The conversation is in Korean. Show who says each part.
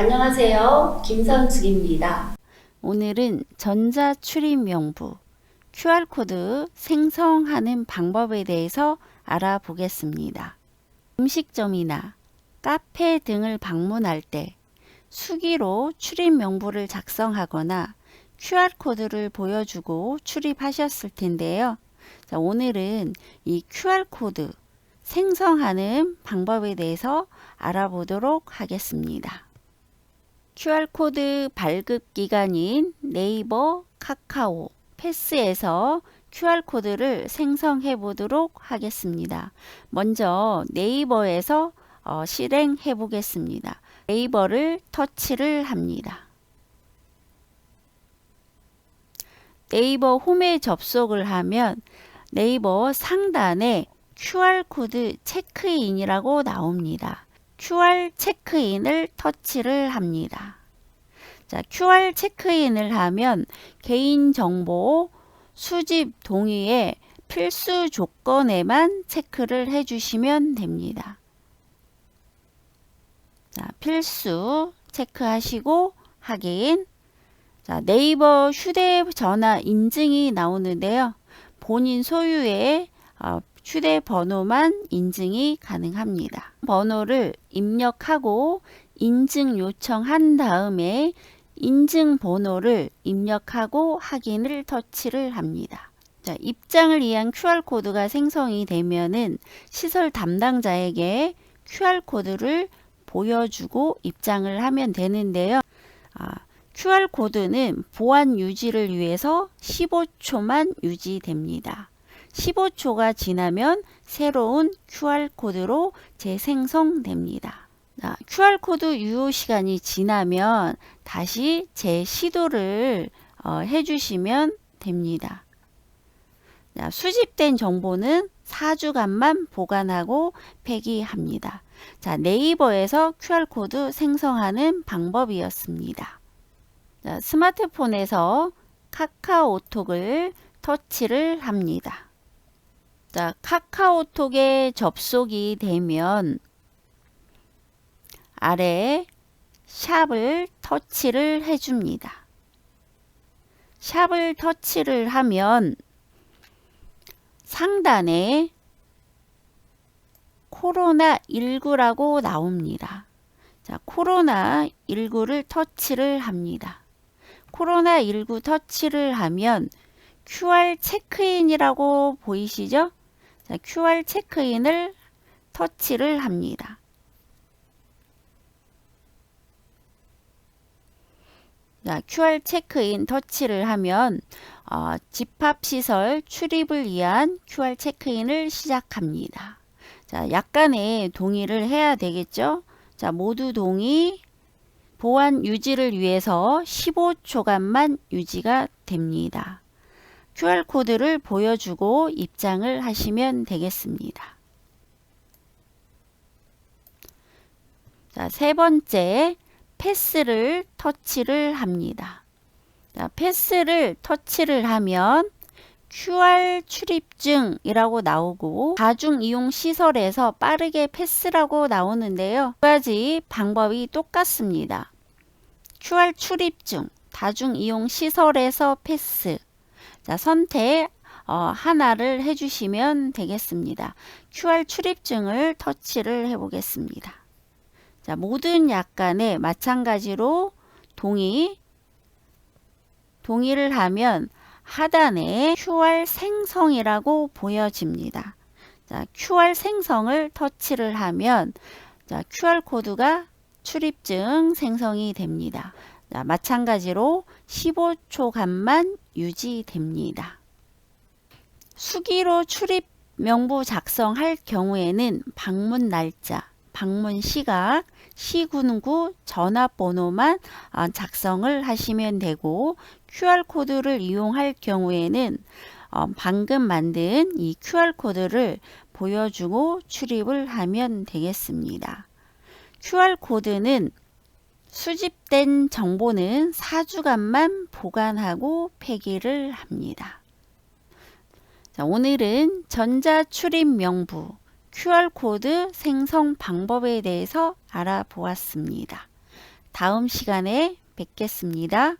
Speaker 1: 안녕하세요. 김선숙입니다.
Speaker 2: 오늘은 전자 출입 명부 QR코드 생성하는 방법에 대해서 알아보겠습니다. 음식점이나 카페 등을 방문할 때 수기로 출입 명부를 작성하거나 QR코드를 보여주고 출입하셨을 텐데요. 자, 오늘은 이 QR코드 생성하는 방법에 대해서 알아보도록 하겠습니다. QR코드 발급 기관인 네이버, 카카오, 패스에서 QR코드를 생성해 보도록 하겠습니다. 먼저 네이버에서 어, 실행해 보겠습니다. 네이버를 터치를 합니다. 네이버 홈에 접속을 하면 네이버 상단에 QR코드 체크인이라고 나옵니다. QR 체크인을 터치를 합니다. 자, QR 체크인을 하면 개인정보 수집 동의의 필수 조건에만 체크를 해주시면 됩니다. 자, 필수 체크하시고 확인. 자, 네이버 휴대전화 인증이 나오는데요. 본인 소유의 어, 휴대번호만 인증이 가능합니다. 번호를 입력하고 인증 요청한 다음에 인증 번호를 입력하고 확인을 터치를 합니다. 자, 입장을 위한 QR코드가 생성이 되면은 시설 담당자에게 QR코드를 보여주고 입장을 하면 되는데요. 아, QR코드는 보안 유지를 위해서 15초만 유지됩니다. 15초가 지나면 새로운 QR코드로 재생성됩니다. 자, QR코드 유효 시간이 지나면 다시 재시도를 어, 해주시면 됩니다. 자, 수집된 정보는 4주간만 보관하고 폐기합니다. 자, 네이버에서 QR코드 생성하는 방법이었습니다. 자, 스마트폰에서 카카오톡을 터치를 합니다. 자, 카카오톡에 접속이 되면 아래 샵을 터치를 해줍니다. 샵을 터치를 하면 상단에 코로나19라고 나옵니다. 자, 코로나19를 터치를 합니다. 코로나19 터치를 하면 QR 체크인이라고 보이시죠? 자, QR 체크인을 터치를 합니다. 자, QR 체크인 터치를 하면 어, 집합시설 출입을 위한 QR 체크인을 시작합니다. 자, 약간의 동의를 해야 되겠죠? 자, 모두 동의. 보안 유지를 위해서 15초간만 유지가 됩니다. QR코드를 보여주고 입장을 하시면 되겠습니다. 자, 세 번째, 패스를 터치를 합니다. 자, 패스를 터치를 하면 QR 출입증이라고 나오고 다중 이용 시설에서 빠르게 패스라고 나오는데요. 두 가지 방법이 똑같습니다. QR 출입증, 다중 이용 시설에서 패스. 자, 선택 어, 하나를 해주시면 되겠습니다. QR 출입증을 터치를 해보겠습니다. 자, 모든 약관에 마찬가지로 동의, 동의를 하면 하단에 QR 생성이라고 보여집니다. 자, QR 생성을 터치를 하면 자, QR 코드가 출입증 생성이 됩니다. 자, 마찬가지로 15초간만 유지됩니다. 수기로 출입 명부 작성할 경우에는 방문 날짜, 방문 시각, 시군구 전화번호만 아, 작성을 하시면 되고 QR코드를 이용할 경우에는 어, 방금 만든 이 QR코드를 보여주고 출입을 하면 되겠습니다. QR코드는 수집된 정보는 4주간만 보관하고 폐기를 합니다. 자, 오늘은 전자출입 명부 QR코드 생성 방법에 대해서 알아보았습니다. 다음 시간에 뵙겠습니다.